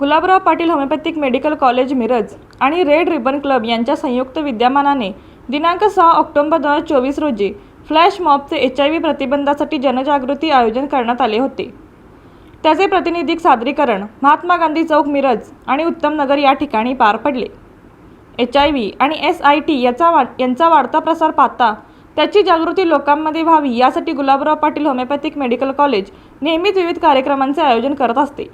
Gulabrao Patil homeopathic medical college Miraj आणि red ribbon club यांच्या संयुक्त विद्यमानाने दिनांक सहा ऑक्टोबर दोन हजार चोवीस रोजी फ्लॅश मॉबचे एच आय व्ही प्रतिबंधासाठी जनजागृती आयोजन करण्यात आले होते. त्याचे प्रातिनिधिक सादरीकरण महात्मा गांधी चौक मिरज आणि उत्तम नगर या ठिकाणी पार पडले. एच आय व्ही आणि एस आय टी याचा वा यांचा वाढता प्रसार पाहता त्याची जागृती लोकांमध्ये व्हावी यासाठी Gulabrao Patil homeopathic medical college नेहमीच विविध कार्यक्रमांचे आयोजन करत असते.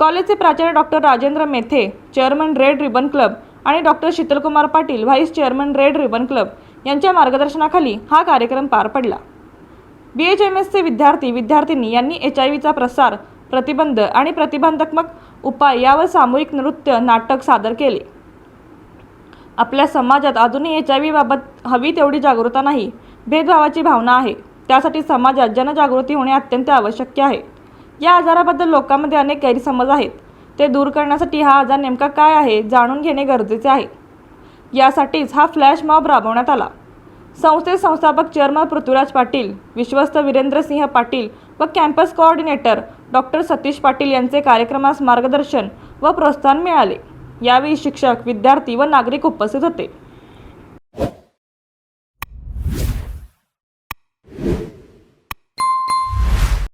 कॉलेजचे प्राचार्य doctor Rajendra Methe chairman red ribbon club आणि doctor Sheetalkumar Patil vice chairman red ribbon club यांच्या मार्गदर्शनाखाली हा कार्यक्रम पार पडला. बी एच एम एसचे विद्यार्थी विद्यार्थिनी यांनी एच आय व्हीचा प्रसार प्रतिबंध आणि प्रतिबंधात्मक उपाय यावर सामूहिक नृत्य नाटक सादर केले. आपल्या समाजात अजूनही एच आय व्हीबाबत हवी तेवढी जागरूकता नाही भेदभावाची भावना आहे. त्यासाठी समाजात जनजागृती होणे अत्यंत आवश्यक आहे. या आजाराबद्दल लोकांमध्ये अनेक गैरसमज आहेत. ते दूर करण्यासाठी हा आजार नेमका काय आहे जाणून घेणे गरजेचे आहे. यासाठीच हा फ्लॅश मॉब राबवण्यात आला. संस्थेत संस्थापक चेअरमन पृथ्वीराज पाटील विश्वस्त वीरेंद्रसिंह पाटील व campus coordinator doctor Satish Patil यांचे कार्यक्रमास मार्गदर्शन व प्रोत्साहन मिळाले. यावेळी शिक्षक विद्यार्थी व नागरिक उपस्थित होते.